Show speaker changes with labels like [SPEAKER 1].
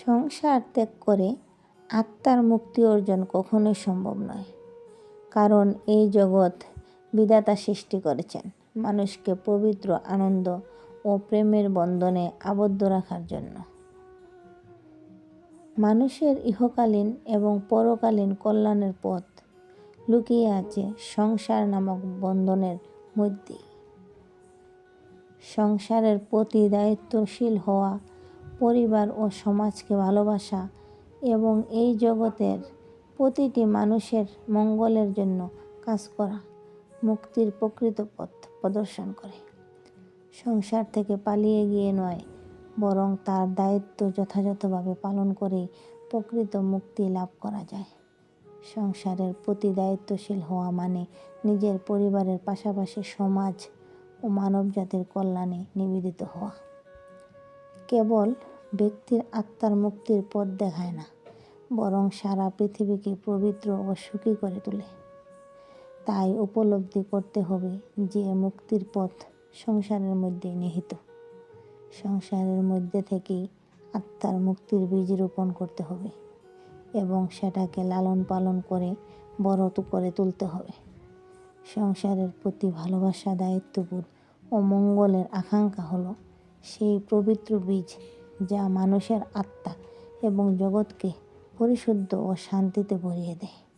[SPEAKER 1] সংসার ত্যাগ করে আত্মার মুক্তি অর্জন কখনোই সম্ভব নয়। কারণ এই জগৎ বিধাতা সৃষ্টি করেছেন মানুষকে পবিত্র আনন্দ ও প্রেমের বন্ধনে আবদ্ধ রাখার জন্য। মানুষের ইহকালীন এবং পরকালীন কল্যাণের পথ লুকিয়ে আছে সংসার নামক বন্ধনের মধ্যেই। সংসারের প্রতি দায়িত্বশীল হওয়া, পরিবার ও সমাজকে ভালোবাসা এবং এই জগতের প্রতিটি মানুষের মঙ্গলের জন্য কাজ করা মুক্তির প্রকৃত পথ প্রদর্শন করে। সংসার থেকে পালিয়ে গিয়ে নয়, বরং তার দায়িত্ব যথাযথভাবে পালন করেই প্রকৃত মুক্তি লাভ করা যায়। সংসারের প্রতি দায়িত্বশীল হওয়া মানে নিজের পরিবারের পাশাপাশি সমাজ ও মানব জাতির কল্যাণে নিবেদিত হওয়া। কেবল ব্যক্তির আত্মার মুক্তির পথ দেখায় না, বরং সারা পৃথিবীকে পবিত্র ও সুখী করে তোলে। তাই উপলব্ধি করতে হবে যে মুক্তির পথ সংসারের মধ্যেই নিহিত। সংসারের মধ্যে থেকেই আত্মার মুক্তির বীজ রোপণ করতে হবে এবং সেটাকে লালন পালন করে বড় করে তুলতে হবে। সংসারের প্রতি ভালোবাসা, দায়িত্ববোধ ও মঙ্গলের আকাঙ্ক্ষা হলো সেই পবিত্র বীজ যা মানুষের আত্মা এবং জগৎকে পরিশুদ্ধ ও শান্তিতে ভরিয়ে দেয়।